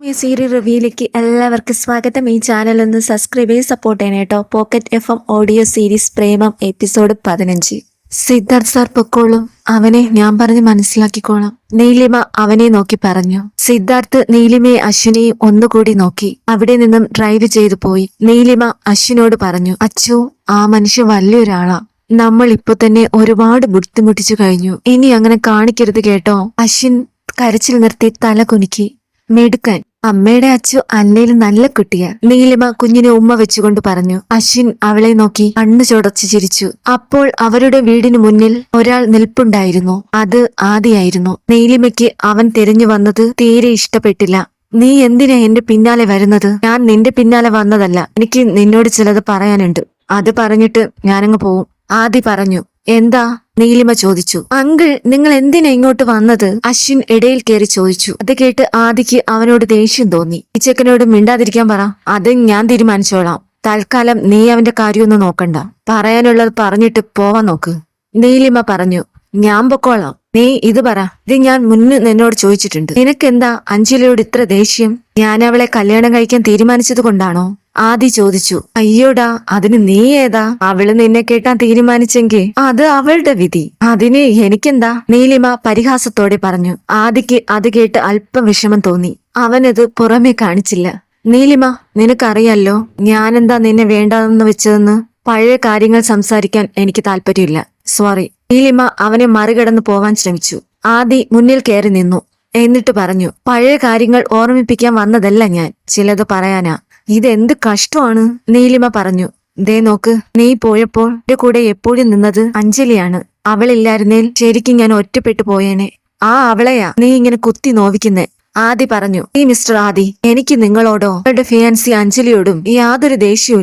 ഈ സീരിയൽ റിവ്യൂയിലേക്ക് എല്ലാവർക്കും സ്വാഗതം. ഈ ചാനൽ ഒന്ന് സബ്സ്ക്രൈബ് ചെയ്ത് സപ്പോർട്ട് ചെയ്യണം കേട്ടോ. Pocket F M audio series Premam episode പതിനഞ്ച്. സിദ്ധാർത്ഥ് സാർ പൊക്കോളും. അവനെ ഞാൻ പറഞ്ഞ് മനസ്സിലാക്കിക്കോളാം. നീലിമ അവനെ നോക്കി പറഞ്ഞു. സിദ്ധാർത്ഥ് നീലിമയെ അശ്വിനെയും ഒന്നുകൂടി നോക്കി. അവിടെ നിന്നും ഡ്രൈവ് ചെയ്തു പോയി. നീലിമ അശ്വിനോട് പറഞ്ഞു അച്ചു ആ മനുഷ്യൻ വലിയൊരാളാ. നമ്മൾ ഇപ്പൊ തന്നെ ഒരുപാട് ബുദ്ധിമുട്ടിച്ചു കഴിഞ്ഞു. ഇനി അങ്ങനെ കാണിക്കരുത് കേട്ടോ. അശ്വിൻ കരച്ചിൽ നിർത്തി തല കുനുക്കി. മിടുക്കൻ. അമ്മയുടെ അച്ചു അന്നയിൽ നല്ല കുട്ടിയാ. നീലിമ കുഞ്ഞിനെ ഉമ്മ വെച്ചുകൊണ്ട് പറഞ്ഞു അശ്വിൻ അവളെ നോക്കി കണ്ണു ചുടച്ചു ചിരിച്ചു. അപ്പോൾ അവരുടെ വീടിന് മുന്നിൽ ഒരാൾ നിൽപ്പുണ്ടായിരുന്നു. അത് ആദിയായിരുന്നു. നീലിമയ്ക്ക് അവൻ തിരഞ്ഞു വന്നത് തീരെ ഇഷ്ടപ്പെട്ടില്ല. നീ എന്തിനാ എന്റെ പിന്നാലെ വരുന്നത്? ഞാൻ നിന്റെ പിന്നാലെ വന്നതല്ല. എനിക്ക് നിന്നോട് ചിലത് പറയാനുണ്ട്. അത് പറഞ്ഞിട്ട് ഞാനങ്ങ് പോവും. ആദി പറഞ്ഞു എന്താ? നീലിമ ചോദിച്ചു അങ്കിൾ നിങ്ങൾ എന്തിനാ ഇങ്ങോട്ട് വന്നത്? അശ്വിൻ ഇടയിൽ കയറി ചോദിച്ചു. അത് കേട്ട് ആദിക്ക് അവനോട് ദേഷ്യം തോന്നി. ഈ ചെക്കനോട് മിണ്ടാതിരിക്കാൻ പറ. അത് ഞാൻ തീരുമാനിച്ചോളാം. തൽക്കാലം നീ അവന്റെ കാര്യമൊന്നും നോക്കണ്ട. പറയാനുള്ളത് പറഞ്ഞിട്ട് പോവാൻ നോക്ക്. നീലിമ പറഞ്ഞു ഞാൻ പൊക്കോളാം. നീ ഇത് പറ. ഇത് ഞാൻ മുന്ന് നിന്നോട് ചോദിച്ചിട്ടുണ്ട്. നിനക്കെന്താ അഞ്ജലിയോട് ഇത്ര ദേഷ്യം? ഞാൻ അവളെ കല്യാണം കഴിക്കാൻ തീരുമാനിച്ചത് കൊണ്ടാണോ? ആദി ചോദിച്ചു. അയ്യോടാ അതിന് നീ ഏതാ? അവൾ നിന്നെ കേട്ടാൻ തീരുമാനിച്ചെങ്കിൽ അത് അവളുടെ വിധി. അതിന് എനിക്കെന്താ? നീലിമ പരിഹാസത്തോടെ പറഞ്ഞു. ആദിക്ക് അത് കേട്ട് അല്പം വിഷമം തോന്നി. അവനത് പുറമെ കാണിച്ചില്ല. നീലിമ നിനക്കറിയാലോ ഞാനെന്താ നിന്നെ വേണ്ടാന്ന് വെച്ചതെന്ന്? പഴയ കാര്യങ്ങൾ സംസാരിക്കാൻ എനിക്ക് താല്പര്യമില്ല. സോറി നീലിമ അവനെ മറികടന്ന് പോവാൻ ശ്രമിച്ചു. ആദി മുന്നിൽ കയറി നിന്നു. എന്നിട്ട് പറഞ്ഞു പഴയ കാര്യങ്ങൾ ഓർമ്മിപ്പിക്കാൻ വന്നതല്ല ഞാൻ. ചിലത് പറയാനാ. ഇതെന്ത് കഷ്ടമാണ്? നീലിമ പറഞ്ഞു ദേ നോക്ക് നീ പോയപ്പോൾ എന്റെ കൂടെ എപ്പോഴും നിന്നത് അഞ്ജലിയാണ്. അവളില്ലായിരുന്നേൽ ശരിക്കും ഞാൻ ഒറ്റപ്പെട്ടു പോയേനെ. ആ അവളെയാ നീ ഇങ്ങനെ കുത്തി നോവിക്കുന്നേ. ആദി പറഞ്ഞു ഈ മിസ്റ്റർ ആദി എനിക്ക് നിങ്ങളോടോ നിങ്ങളുടെ ഫിയാൻസി അഞ്ജലിയോടും യാതൊരു ദേഷ്യവും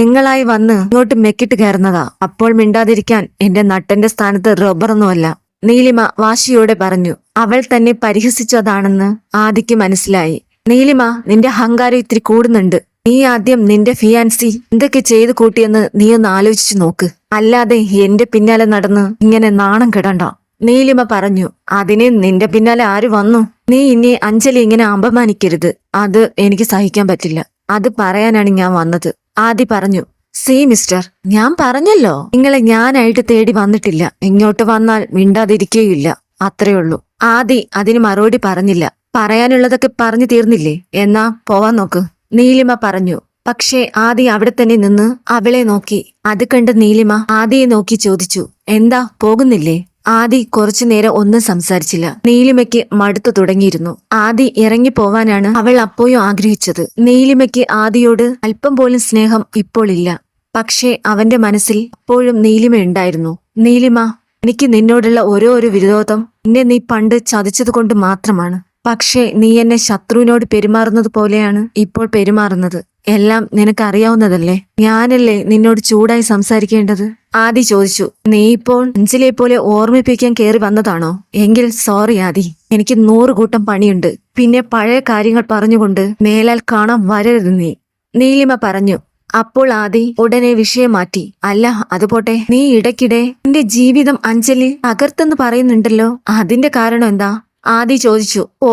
നിങ്ങളായി വന്ന് ഇങ്ങോട്ട് മെക്കിട്ട് കയറുന്നതാ. അപ്പോൾ മിണ്ടാതിരിക്കാൻ എന്റെ നട്ടന്റെ സ്ഥാനത്ത് റബ്ബറൊന്നുമല്ല. നീലിമ വാശിയോടെ പറഞ്ഞു അവൾ തന്നെ പരിഹസിച്ചതാണെന്ന് ആദിക്ക് മനസ്സിലായി. നീലിമ നിന്റെ അഹങ്കാരം ഇത്തിരി കൂടുന്നുണ്ട്. നീ ആദ്യം നിന്റെ ഫിയാൻസി എന്തൊക്കെ ചെയ്തു കൂട്ടിയെന്ന് നീ ഒന്ന് ആലോചിച്ചു നോക്ക്. അല്ലാതെ എന്റെ പിന്നാലെ നടന്ന് ഇങ്ങനെ നാണം കെടണ്ട. നീലിമ പറഞ്ഞു അതിനെ നിന്റെ പിന്നാലെ ആര് വന്നു? നീ ഇനി അഞ്ജലി ഇങ്ങനെ അപമാനിക്കരുത്. അത് എനിക്ക് സഹിക്കാൻ പറ്റില്ല. അത് പറയാനാണ് ഞാൻ വന്നത്. ആദി പറഞ്ഞു സി മിസ്റ്റർ. ഞാൻ പറഞ്ഞല്ലോ. നിങ്ങളെ ഞാനായിട്ട് തേടി വന്നിട്ടില്ല. ഇങ്ങോട്ട് വന്നാൽ മിണ്ടാതിരിക്കുകയില്ല അത്രയുള്ളൂ ആദി അതിന് മറുപടി പറഞ്ഞില്ല. പറയാനുള്ളതൊക്കെ പറഞ്ഞു തീർന്നില്ലേ? എന്നാ പോവാൻ നോക്ക്. നീലിമ പറഞ്ഞു. പക്ഷേ ആദി അവിടെ തന്നെ നിന്ന് അവളെ നോക്കി. അത് കണ്ട് നീലിമ ആദിയെ നോക്കി ചോദിച്ചു. എന്താ പോകുന്നില്ലേ? ആദി കുറച്ചു നേരം ഒന്നും സംസാരിച്ചില്ല. നീലിമയ്ക്ക് മടുത്തു തുടങ്ങിയിരുന്നു. ആദി ഇറങ്ങി പോവാനാണ് അവൾ അപ്പോഴും ആഗ്രഹിച്ചത്. നീലിമയ്ക്ക് ആദിയോട് അല്പം പോലും സ്നേഹം ഇപ്പോൾ ഇല്ല. പക്ഷേ അവന്റെ മനസ്സിൽ അപ്പോഴും നീലിമ ഉണ്ടായിരുന്നു. നീലിമ എനിക്ക് നിന്നോടുള്ള ഓരോ ഒരു വിരോധം എന്നെ നീ പണ്ട് ചതിച്ചത് മാത്രമാണ്. പക്ഷേ നീ എന്നെ ശത്രുവിനോട് പെരുമാറുന്നത് പോലെയാണ് ഇപ്പോൾ പെരുമാറുന്നത്. എല്ലാം നിനക്കറിയാവുന്നതല്ലേ? ഞാനല്ലേ നിന്നോട് ചൂടായി സംസാരിക്കേണ്ടത്? ആദി ചോദിച്ചു നീ ഇപ്പോൾ അഞ്ചിലെ പോലെ ഓർമ്മിപ്പിക്കാൻ കയറി വന്നതാണോ? എങ്കിൽ സോറി ആദി എനിക്ക് നൂറ് കൂട്ടം പണിയുണ്ട്. പിന്നെ പഴയ കാര്യങ്ങൾ പറഞ്ഞുകൊണ്ട് മേലാൽ കാണാൻ വരരുത് നീ. നീലിമ പറഞ്ഞു അപ്പോൾ ആദി ഉടനെ വിഷയം മാറ്റി അല്ല അതുപോട്ടെ നീ ഇടയ്ക്കിടെ നിന്റെ ജീവിതം അഞ്ജലി തകർത്തെന്ന് പറയുന്നുണ്ടല്ലോ. അതിന്റെ കാരണം എന്താ? ആദി ചോദിച്ചു ഓ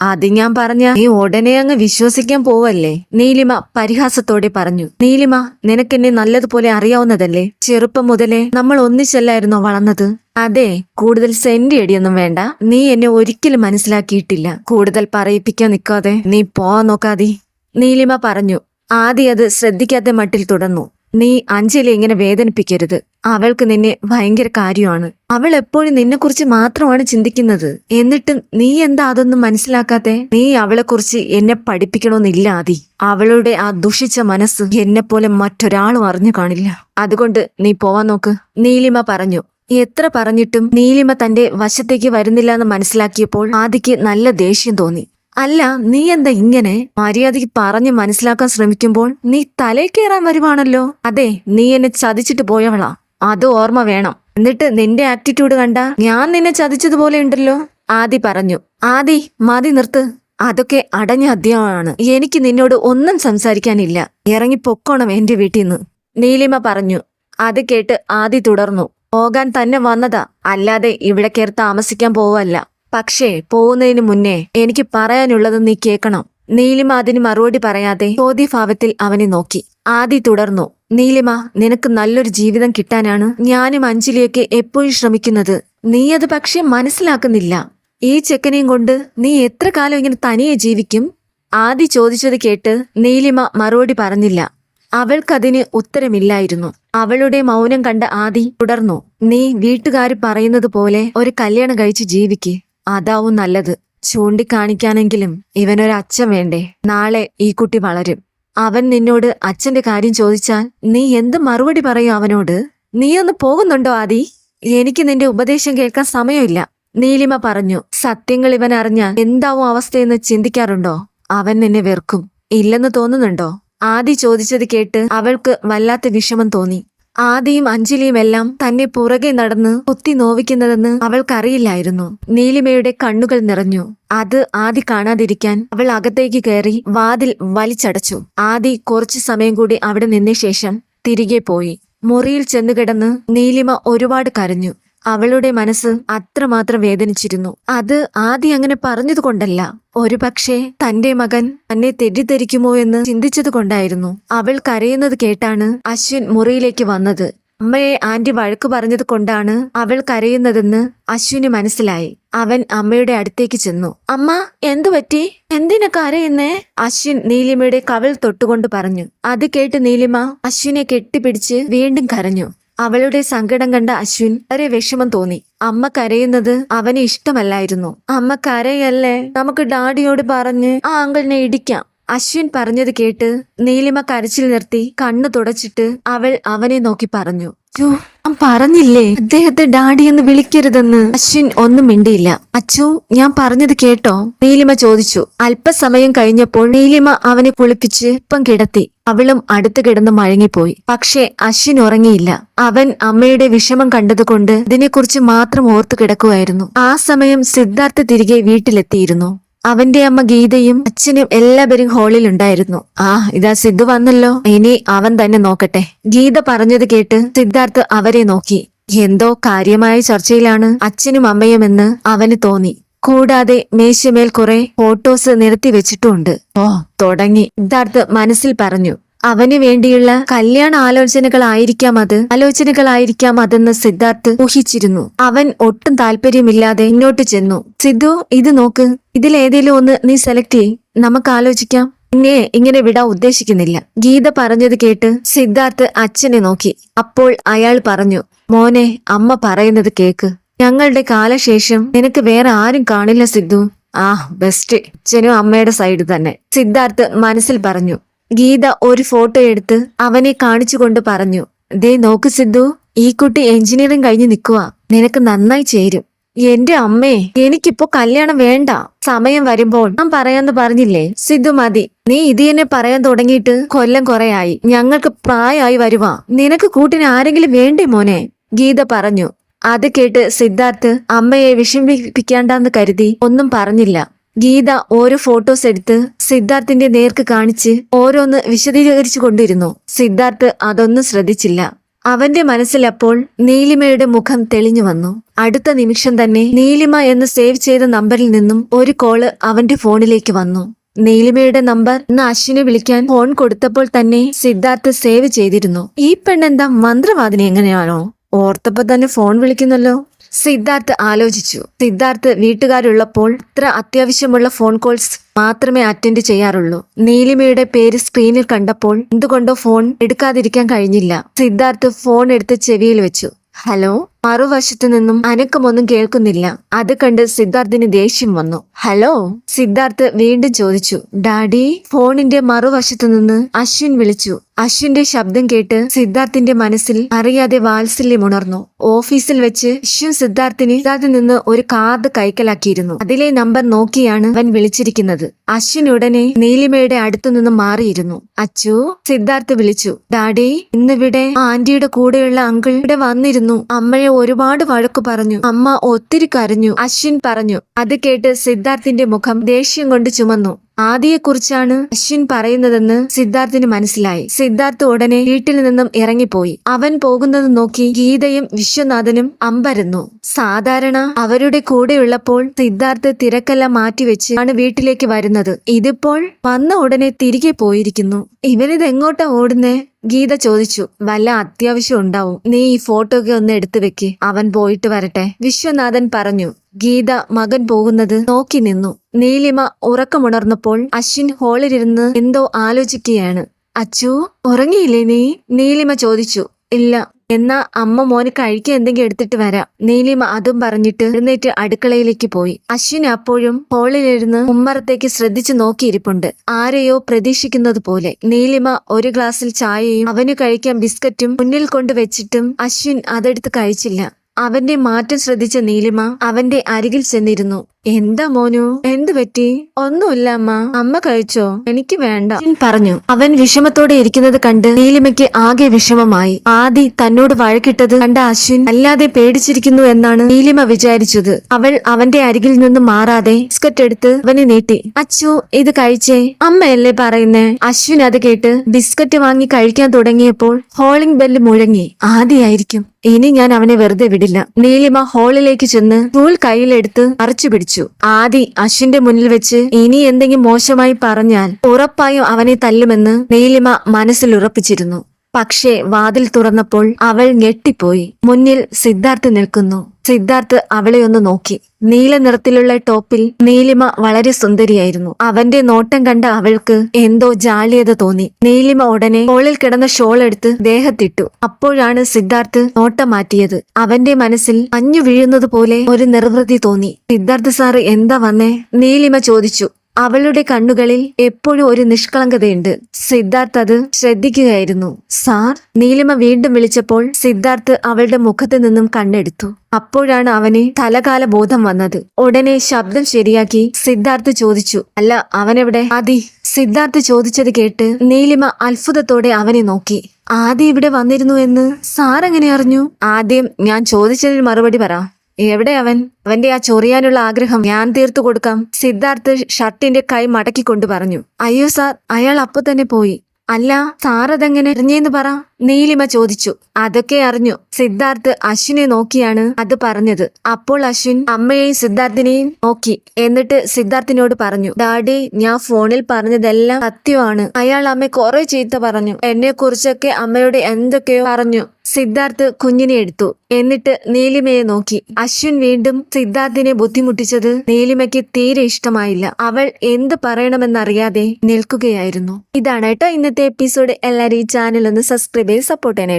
അത് ഞാൻ പറഞ്ഞ നീ ഉടനെ അങ്ങ് വിശ്വസിക്കാൻ പോവല്ലേ? നീലിമ പരിഹാസത്തോടെ പറഞ്ഞു നീലിമ നിനക്കെന്നെ നല്ലതുപോലെ അറിയാവുന്നതല്ലേ? ചെറുപ്പം മുതലേ നമ്മൾ ഒന്നിച്ചല്ലായിരുന്നോ വളർന്നത്? അതെ കൂടുതൽ സെന്റ് അടിയൊന്നും വേണ്ട. നീ എന്നെ ഒരിക്കലും മനസ്സിലാക്കിയിട്ടില്ല. കൂടുതൽ പറയിപ്പിക്കാൻ നിൽക്കാതെ നീ പോവാൻ നോക്കാതി. നീലിമ പറഞ്ഞു ആദി അത് ശ്രദ്ധിക്കാത്ത മട്ടിൽ തുടർന്നു. നീ അഞ്ജലി ഇങ്ങനെ വേദനിപ്പിക്കരുത്. അവൾക്ക് നിന്നെ ഭയങ്കര കാര്യമാണ്. അവൾ എപ്പോഴും നിന്നെക്കുറിച്ച് മാത്രമാണ് ചിന്തിക്കുന്നത്. എന്നിട്ടും നീ എന്താ അതൊന്നും മനസ്സിലാക്കാത്തെ? നീ അവളെക്കുറിച്ച് എന്നെ പഠിപ്പിക്കണമെന്നില്ല ആദി. അവളുടെ ആ ദുഷിച്ച മനസ്സ് എന്നെപ്പോലെ പോലെ മറ്റൊരാളും അറിഞ്ഞു കാണില്ല. അതുകൊണ്ട് നീ പോവാൻ നോക്ക്. നീലിമ പറഞ്ഞു. എത്ര പറഞ്ഞിട്ടും നീലിമ തന്റെ വശത്തേക്ക് വരുന്നില്ല എന്ന് മനസ്സിലാക്കിയപ്പോൾ ആദിക്ക് നല്ല ദേഷ്യം തോന്നി. അല്ല നീ എന്താ ഇങ്ങനെ മര്യാദയ്ക്ക് പറഞ്ഞ് മനസ്സിലാക്കാൻ ശ്രമിക്കുമ്പോൾ നീ തലേ കയറാൻ വരുവാണല്ലോ. അതെ നീ എന്നെ ചതിച്ചിട്ട് പോയവളാ. അത് ഓർമ്മ വേണം. എന്നിട്ട് നിന്റെ ആറ്റിറ്റ്യൂഡ് കണ്ട ഞാൻ നിന്നെ ചതിച്ചതുപോലെ ഉണ്ടല്ലോ. ആദി പറഞ്ഞു. ആദി മതി നിർത്ത്. അതൊക്കെ അടഞ്ഞ അധ്യായമാണ് എനിക്ക് നിന്നോട് ഒന്നും സംസാരിക്കാനില്ല. ഇറങ്ങി പൊക്കോണം എന്റെ വീട്ടിൽ നിന്ന് നീലിമ പറഞ്ഞു. അത് കേട്ട് ആദി തുടർന്നു. പോകാൻ തന്നെ വന്നതാ. അല്ലാതെ ഇവിടെ കയറി താമസിക്കാൻ പോവല്ല. പക്ഷേ പോകുന്നതിന് മുന്നേ എനിക്ക് പറയാനുള്ളത് നീ കേൾക്കണം. നീലിമ അതിന് മറുപടി പറയാതെ ചോദ്യഭാവത്തിൽ അവനെ നോക്കി. ആദി തുടർന്നു നീലിമ നിനക്ക് നല്ലൊരു ജീവിതം കിട്ടാനാണ് ഞാനും അഞ്ജലിയൊക്കെ എപ്പോഴും ശ്രമിക്കുന്നത്. നീ അത് പക്ഷെ മനസ്സിലാക്കുന്നില്ല. ഈ ചെക്കനെയും കൊണ്ട് നീ എത്ര കാലം ഇങ്ങനെ തനിയെ ജീവിക്കും? ആദി ചോദിച്ചത് കേട്ട് നീലിമ മറുപടി പറഞ്ഞില്ല. അവൾക്കതിന് ഉത്തരമില്ലായിരുന്നു. അവളുടെ മൗനം കണ്ട ആദി തുടർന്നു നീ വീട്ടുകാർ പറയുന്നത് പോലെ ഒരു കല്യാണം കഴിച്ച് ജീവിക്ക്. അതാവും നല്ലത്. ചൂണ്ടിക്കാണിക്കാനെങ്കിലും ഇവനൊരു അച്ഛൻ വേണ്ടേ? നാളെ ഈ കുട്ടി വളരും. അവൻ നിന്നോട് അച്ഛന്റെ കാര്യം ചോദിച്ചാൽ നീ എന്ത് മറുപടി പറയും അവനോട്? നീ ഒന്ന് പോകുന്നുണ്ടോ ആദി? എനിക്ക് നിന്റെ ഉപദേശം കേൾക്കാൻ സമയമില്ല. നീലിമ പറഞ്ഞു സത്യങ്ങൾ ഇവൻ അറിഞ്ഞാൽ എന്താവും അവസ്ഥയെന്ന് ചിന്തിക്കാറുണ്ടോ? അവൻ നിന്നെ വെറുക്കും. ഇല്ലെന്ന് തോന്നുന്നുണ്ടോ? ആദി ചോദിച്ചത് കേട്ട് അവൾക്ക് വല്ലാത്ത വിഷമം തോന്നി. ആദിയും അഞ്ജലിയും എല്ലാം തന്നെ പുറകെ നടന്ന് കുത്തി നോവിക്കുന്നതെന്ന് അവൾക്കറിയില്ലായിരുന്നു. നീലിമയുടെ കണ്ണുകൾ നിറഞ്ഞു. അത് ആദി കാണാതിരിക്കാൻ അവൾ അകത്തേക്ക് കയറി വാതിൽ വലിച്ചടച്ചു. ആദി കുറച്ചു സമയം കൂടി അവിടെ നിന്ന ശേഷം തിരികെ പോയി. മുറിയിൽ ചെന്നുകിടന്ന് നീലിമ ഒരുപാട് കരഞ്ഞു. അവളുടെ മനസ്സ് അത്രമാത്രം വേദനിച്ചിരുന്നു. അത് ആദ്യം അങ്ങനെ പറഞ്ഞതുകൊണ്ടല്ല. ഒരുപക്ഷെ തന്റെ മകൻ തന്നെ തെറ്റിദ്ധരിക്കുമോ എന്ന് ചിന്തിച്ചതുകൊണ്ടായിരുന്നു. അവൾ കരയുന്നത് കേട്ടാണ് അശ്വിൻ മുറിയിലേക്ക് വന്നത്. അമ്മയെ ആന്റി വഴക്ക് പറഞ്ഞത് കൊണ്ടാണ് അവൾ കരയുന്നതെന്ന് അശ്വിന് മനസ്സിലായി. അവൻ അമ്മയുടെ അടുത്തേക്ക് ചെന്നു. അമ്മ എന്തു പറ്റി? എന്തിനാ കരയുന്നേ? അശ്വിൻ നീലിമയുടെ കവൽ തൊട്ടുകൊണ്ട് പറഞ്ഞു. അത് കേട്ട് നീലിമ അശ്വിനെ കെട്ടിപ്പിടിച്ച് വീണ്ടും കരഞ്ഞു. അവളുടെ സങ്കടം കണ്ട അശ്വിൻ വളരെ വിഷമം തോന്നി. അമ്മ കരയുന്നത് അവന് ഇഷ്ടമല്ലായിരുന്നു. അമ്മ കരയല്ലേ? നമുക്ക് ഡാഡിയോട് പറഞ്ഞ് ആ അങ്കിളിനെ ഇടിക്കാം. അശ്വിൻ പറഞ്ഞത് കേട്ട് നീലിമ കരച്ചിൽ നിർത്തി കണ്ണു തുടച്ചിട്ട് അവൾ അവനെ നോക്കി പറഞ്ഞു. "ഛോ, ഞാൻ പറഞ്ഞില്ലേ? അദ്ദേഹത്തെ ഡാഡി എന്ന് വിളിക്കരുതെന്ന്. അശ്വിൻ ഒന്നും മിണ്ടിയില്ല. അച്ചു ഞാൻ പറഞ്ഞത് കേട്ടോ? നീലിമ ചോദിച്ചു. അല്പസമയം കഴിഞ്ഞപ്പോൾ നീലിമ അവനെ കുളിപ്പിച്ച് ഇപ്പം കിടത്തി. അവളും അടുത്ത് കിടന്ന് മഴങ്ങിപ്പോയി പക്ഷേ അശ്വിൻ ഉറങ്ങിയില്ല. അവൻ അമ്മയുടെ വിഷമം കണ്ടതുകൊണ്ട് ഇതിനെക്കുറിച്ച് മാത്രം ഓർത്തു കിടക്കുമായിരുന്നു. ആ സമയം സിദ്ധാർത്ഥ തിരികെ വീട്ടിലെത്തിയിരുന്നു. അവന്റെ അമ്മ ഗീതയും അച്ഛനും എല്ലാവരും ഹാളിൽ ഉണ്ടായിരുന്നു. ആ ഇതാ സിദ്ധു വന്നല്ലോ. ഇനി അവൻ തന്നെ നോക്കട്ടെ. ഗീത പറഞ്ഞത് കേട്ട് സിദ്ധാർത്ഥ് അവരെ നോക്കി. എന്തോ കാര്യമായ ചർച്ചയിലാണ് അച്ഛനും അമ്മയുമെന്ന് അവന് തോന്നി. കൂടാതെ മേശമേൽ കുറെ ഫോട്ടോസ് നിരത്തി വെച്ചിട്ടുമുണ്ട് ഓ തുടങ്ങി. സിദ്ധാർത്ഥ് മനസ്സിൽ പറഞ്ഞു. അവന് വേണ്ടിയുള്ള കല്യാണ ആലോചനകളായിരിക്കാം അത്. ആലോചനകളായിരിക്കാം അതെന്ന് സിദ്ധാർത്ഥ് ഊഹിച്ചിരുന്നു. അവൻ ഒട്ടും താല്പര്യമില്ലാതെ ഇങ്ങോട്ട് ചെന്നു. സിദ്ധു ഇത് നോക്ക്. ഇതിലേതേലും ഒന്ന് നീ സെലക്ട് ചെയ് നമുക്ക് ആലോചിക്കാം. എന്നെ ഇങ്ങനെ വിടാൻ ഉദ്ദേശിക്കുന്നില്ല. ഗീത പറഞ്ഞത് കേട്ട് സിദ്ധാർത്ഥ് അച്ഛനെ നോക്കി. അപ്പോൾ അയാൾ പറഞ്ഞു മോനെ അമ്മ പറയുന്നത് കേക്ക്. ഞങ്ങളുടെ കാലശേഷം നിനക്ക് വേറെ ആരും കാണില്ല സിദ്ധു. ആ ബെസ്റ്റ് അച്ഛനും അമ്മയുടെ സൈഡ് തന്നെ. സിദ്ധാർത്ഥ് മനസ്സിൽ പറഞ്ഞു ഗീത ഒരു ഫോട്ടോ എടുത്ത് അവനെ കാണിച്ചുകൊണ്ട് പറഞ്ഞു ദേ നോക്ക് സിദ്ധു ഈ കുട്ടി എഞ്ചിനീയറിംഗ് കഴിഞ്ഞ് നിൽക്കുക നിനക്ക് നന്നായി ചേരും. എന്റെ അമ്മേ എനിക്കിപ്പോ കല്യാണം വേണ്ട. സമയം വരുമ്പോൾ ഞാൻ പറയാന്ന് പറഞ്ഞില്ലേ? സിദ്ധു മതി. നീ ഇത് തന്നെ പറയാൻ തുടങ്ങിയിട്ട് കൊല്ലം കുറയായി. ഞങ്ങൾക്ക് പ്രായമായി വരുവാ. നിനക്ക് കൂട്ടിന് ആരെങ്കിലും വേണ്ടേ മോനെ? ഗീത പറഞ്ഞു. അത് കേട്ട് സിദ്ധാർത്ഥ് അമ്മയെ വിഷമിപ്പിക്കാണ്ടെന്ന് കരുതി ഒന്നും പറഞ്ഞില്ല. ഗീത ഓരോ ഫോട്ടോസ് എടുത്ത് സിദ്ധാർത്ഥിന്റെ നേർക്ക് കാണിച്ച് ഓരോന്ന് വിശദീകരിച്ചു കൊണ്ടിരുന്നു. സിദ്ധാർത്ഥ് അതൊന്നും ശ്രദ്ധിച്ചില്ല. അവന്റെ മനസ്സിലപ്പോൾ നീലിമയുടെ മുഖം തെളിഞ്ഞു വന്നു. അടുത്ത നിമിഷം തന്നെ നീലിമ എന്ന് സേവ് ചെയ്ത നമ്പറിൽ നിന്നും ഒരു കോൾ അവന്റെ ഫോണിലേക്ക് വന്നു. നീലിമയുടെ നമ്പർ ഇന്ന് അശ്വിനെ വിളിക്കാൻ ഫോൺ കൊടുത്തപ്പോൾ തന്നെ സിദ്ധാർത്ഥ് സേവ് ചെയ്തിരുന്നു. ഈ പെണ്ണെന്താ മന്ത്രവാദിനി എങ്ങനെയാണോ? ഓർത്തപ്പോ തന്നെ ഫോൺ വിളിക്കുന്നല്ലോ. സിദ്ധാർത്ഥ് ആലോചിച്ചു. സിദ്ധാർത്ഥ് വീട്ടുകാരുള്ളപ്പോൾ ഇത്ര അത്യാവശ്യമുള്ള ഫോൺ കോൾസ് മാത്രമേ അറ്റൻഡ് ചെയ്യാറുള്ളൂ. നീലിമയുടെ പേര് സ്ക്രീനിൽ കണ്ടപ്പോൾ എന്തുകൊണ്ടോ ഫോൺ എടുക്കാതിരിക്കാൻ കഴിഞ്ഞില്ല. സിദ്ധാർത്ഥ് ഫോൺ എടുത്ത് ചെവിയിൽ വെച്ചു. ഹലോ മറുവശത്തു നിന്നും അനക്കമൊന്നും കേൾക്കുന്നില്ല. അത് കണ്ട് സിദ്ധാർത്ഥിന് ദേഷ്യം വന്നു. ഹലോ? സിദ്ധാർത്ഥ് വീണ്ടും ചോദിച്ചു. ഡാഡി? ഫോണിന്റെ മറുവശത്തു നിന്ന് അശ്വിൻ വിളിച്ചു. അശ്വിന്റെ ശബ്ദം കേട്ട് സിദ്ധാർത്ഥിന്റെ മനസ്സിൽ അറിയാതെ വാത്സല്യം ഉണർന്നു. ഓഫീസിൽ വെച്ച് അശ്വിൻ സിദ്ധാർത്ഥിന് സിദ്ധാർത്ഥിൽ നിന്ന് ഒരു കാർഡ് കൈക്കലാക്കിയിരുന്നു. അതിലെ നമ്പർ നോക്കിയാണ് അവൻ വിളിച്ചിരിക്കുന്നത്. അശ്വിൻ ഉടനെ നീലിമയുടെ അടുത്തു നിന്ന് മാറിയിരുന്നു. അച്ചു സിദ്ധാർത്ഥ് വിളിച്ചു. ഡാഡി ഇന്നിവിടെ ആന്റിയുടെ കൂടെയുള്ള അങ്കിൾ ഇവിടെ വന്നിരുന്നു. അമ്മയെ ഒരുപാട് വഴക്കു പറഞ്ഞു. അമ്മ ഒത്തിരി കരഞ്ഞു. അശ്വിൻ പറഞ്ഞു. അത് കേട്ട് സിദ്ധാർത്ഥിന്റെ മുഖം ദേഷ്യം കൊണ്ട് ചുമന്നു. ആദിയെക്കുറിച്ചാണ് അശ്വിൻ പറയുന്നതെന്ന് സിദ്ധാർത്ഥിന് മനസ്സിലായി. സിദ്ധാർത്ഥ് ഉടനെ വീട്ടിൽ നിന്നും ഇറങ്ങിപ്പോയി. അവൻ പോകുന്നത് നോക്കി ഗീതയും വിശ്വനാഥനും അമ്പരന്നു. സാധാരണ അവരുടെ കൂടെയുള്ളപ്പോൾ സിദ്ധാർത്ഥ് തിരക്കെല്ലാം മാറ്റിവെച്ച് ആണ് വീട്ടിലേക്ക് വരുന്നത്. ഇതിപ്പോൾ വന്ന ഉടനെ തിരികെ പോയിരിക്കുന്നു. ഇവനിത് എങ്ങോട്ടാ ഓടുന്നേ? ഗീത ചോദിച്ചു വല്ല അത്യാവശ്യം ഉണ്ടാവും. നീ ഈ ഫോട്ടോ ഒക്കെ ഒന്ന് എടുത്തു വെക്ക്. അവൻ പോയിട്ട് വരട്ടെ. വിശ്വനാഥൻ പറഞ്ഞു ഗീത മകൻ പോകുന്നത്? നോക്കി നിന്നു. നീലിമ ഉറക്കമുണർന്നപ്പോൾ അശ്വിൻ ഹോളിലിരുന്ന് എന്തോ ആലോചിക്കുകയാണ്. അച്ചു ഉറങ്ങിയില്ലേ നീ? നീലിമ ചോദിച്ചു ഇല്ല. എന്നാ അമ്മ മോന് കഴിക്കാൻ എന്തെങ്കിലും എടുത്തിട്ട് വരാം. നീലിമ അതും പറഞ്ഞിട്ട് എഴുന്നേറ്റ് അടുക്കളയിലേക്ക് പോയി. അശ്വിൻ അപ്പോഴും ഹോളിലിരുന്ന് ഉമ്മറത്തേക്ക് ശ്രദ്ധിച്ചു നോക്കിയിരിപ്പുണ്ട്. ആരെയോ പ്രതീക്ഷിക്കുന്നത് പോലെ നീലിമ ഒരു ഗ്ലാസ്സിൽ ചായയും അവന് കഴിക്കാൻ ബിസ്ക്കറ്റും മുന്നിൽ കൊണ്ടുവച്ചിട്ടും അശ്വിൻ അതെടുത്ത് കഴിച്ചില്ല. അവന്റെ മാറ്റം ശ്രദ്ധിച്ച നീലിമ അവന്റെ അരികിൽ ചെന്നിരുന്നു. എന്താ മോനു? എന്ത് പറ്റി? ഒന്നുമില്ല അമ്മ. അമ്മ കഴിച്ചോ? എനിക്ക് വേണ്ട. പറഞ്ഞു. അവൻ വിഷമത്തോടെ ഇരിക്കുന്നത് കണ്ട് നീലിമയ്ക്ക് ആകെ വിഷമമായി. ആദി തന്നോട് വഴക്കിട്ടത് കണ്ട അശ്വിൻ അല്ലാതെ പേടിച്ചിരിക്കുന്നു എന്നാണ് നീലിമ വിചാരിച്ചത്. അവൾ അവന്റെ അരികിൽ നിന്ന് മാറാതെ ബിസ്ക്കറ്റ് എടുത്ത് അവനെ നീട്ടി. അച്ചു ഇത് കഴിച്ചേ. അമ്മയല്ലേ പറയുന്നേ? അശ്വിൻ അത് കേട്ട് ബിസ്ക്കറ്റ് വാങ്ങി കഴിക്കാൻ തുടങ്ങിയപ്പോൾ ഹോളിംഗ് ബെല്ല് മുഴങ്ങി. ആദിയായിരിക്കും ഇനി ഞാൻ അവനെ വെറുതെ വിടില്ല. നീലിമ ഹോളിലേക്ക് ചെന്ന് ടൂൾ കയ്യിലെടുത്ത് അറച്ചു പിടിച്ചു. ആദി അശ്വിന്റെ മുന്നിൽ വെച്ച് ഇനി എന്തെങ്കിലും മോശമായി പറഞ്ഞാൽ ഉറപ്പായും അവനെ തല്ലുമെന്ന് നീലിമ മനസ്സിൽ ഉറപ്പിച്ചിരുന്നു. പക്ഷേ വാതിൽ തുറന്നപ്പോൾ അവൾ ഞെട്ടിപ്പോയി. മുന്നിൽ സിദ്ധാർത്ഥ് നിൽക്കുന്നു. സിദ്ധാർത്ഥ് അവളെ ഒന്ന് നോക്കി. നീല നിറത്തിലുള്ള ടോപ്പിൽ നീലിമ വളരെ സുന്ദരിയായിരുന്നു. അവന്റെ നോട്ടം കണ്ട അവൾക്ക് എന്തോ ജാളിയത തോന്നി. നീലിമ ഉടനെ കോളിൽ കിടന്ന ഷോൾ എടുത്ത് ദേഹത്തിട്ടു. അപ്പോഴാണ് സിദ്ധാർത്ഥ് നോട്ടം മാറ്റിയത്. അവന്റെ മനസ്സിൽ അഞ്ഞു വീഴുന്നത് പോലെ ഒരു നിർവൃതി തോന്നി. സിദ്ധാർത്ഥ് സാറ് എന്താ വന്നേ? നീലിമ ചോദിച്ചു. അവളുടെ കണ്ണുകളിൽ എപ്പോഴും ഒരു നിഷ്കളങ്കതയുണ്ട്. സിദ്ധാർത്ഥ് അത് ശ്രദ്ധിക്കുകയായിരുന്നു. സാർ നീലിമ വീണ്ടും വിളിച്ചപ്പോൾ സിദ്ധാർത്ഥ് അവളുടെ മുഖത്ത് നിന്നും കണ്ണെടുത്തു. അപ്പോഴാണ് അവന് തലകാല ബോധം വന്നത്. ഉടനെ ശബ്ദം ശരിയാക്കി സിദ്ധാർത്ഥ് ചോദിച്ചു അല്ല അവനെവിടെ? ആദി സിദ്ധാർത്ഥ് ചോദിച്ചത് കേട്ട് നീലിമ അത്ഭുതത്തോടെ അവനെ നോക്കി. ആദ്യം ഇവിടെ വന്നിരുന്നു എന്ന് സാർ എങ്ങനെ അറിഞ്ഞു? ആദ്യം ഞാൻ ചോദിച്ചതിന് മറുപടി പറ. എവിടെ അവൻ? അവന്റെ ആ ചൊറിയാനുള്ള ആഗ്രഹം ഞാൻ തീർത്തു കൊടുക്കാം. സിദ്ധാർത്ഥ് ഷർട്ടിന്റെ കൈ മടക്കിക്കൊണ്ട് പറഞ്ഞു. അയ്യോ സാർ അയാൾ അപ്പൊ തന്നെ പോയി. അല്ല സാറതെങ്ങനെ അറിഞ്ഞേന്ന് പറ. നീലിമ ചോദിച്ചു. അതൊക്കെ അറിഞ്ഞു. സിദ്ധാർത്ഥ് അശ്വിനെ നോക്കിയാണ് അത് പറഞ്ഞത്. അപ്പോൾ അശ്വിൻ അമ്മയെയും സിദ്ധാർത്ഥിനെയും നോക്കി. എന്നിട്ട് സിദ്ധാർത്ഥിനോട് പറഞ്ഞു. ഡാഡി ഞാൻ ഫോണിൽ പറഞ്ഞതെല്ലാം സത്യമാണ്. അയാൾ അമ്മ കുറെ ചീത്ത പറഞ്ഞു. എന്നെ കുറിച്ചൊക്കെ അമ്മയോട് എന്തൊക്കെയോ പറഞ്ഞു. സിദ്ധാർത്ഥ് കുഞ്ഞിനെ എടുത്തു. എന്നിട്ട് നീലിമയെ നോക്കി. അശ്വിൻ വീണ്ടും സിദ്ധാർത്ഥിനെ ബുദ്ധിമുട്ടിച്ചത് നീലിമയ്ക്ക് തീരെ ഇഷ്ടമായില്ല. അവൾ എന്ത് പറയണമെന്നറിയാതെ നിൽക്കുകയായിരുന്നു. ഇതാണ് കേട്ടോ ഇന്നത്തെ എപ്പിസോഡ് എല്ലാവരും ഈ ചാനൽ ഒന്ന് സബ്സ്ക്രൈബ് ചെയ്ത് സപ്പോർട്ട് ചെയ്യണേ.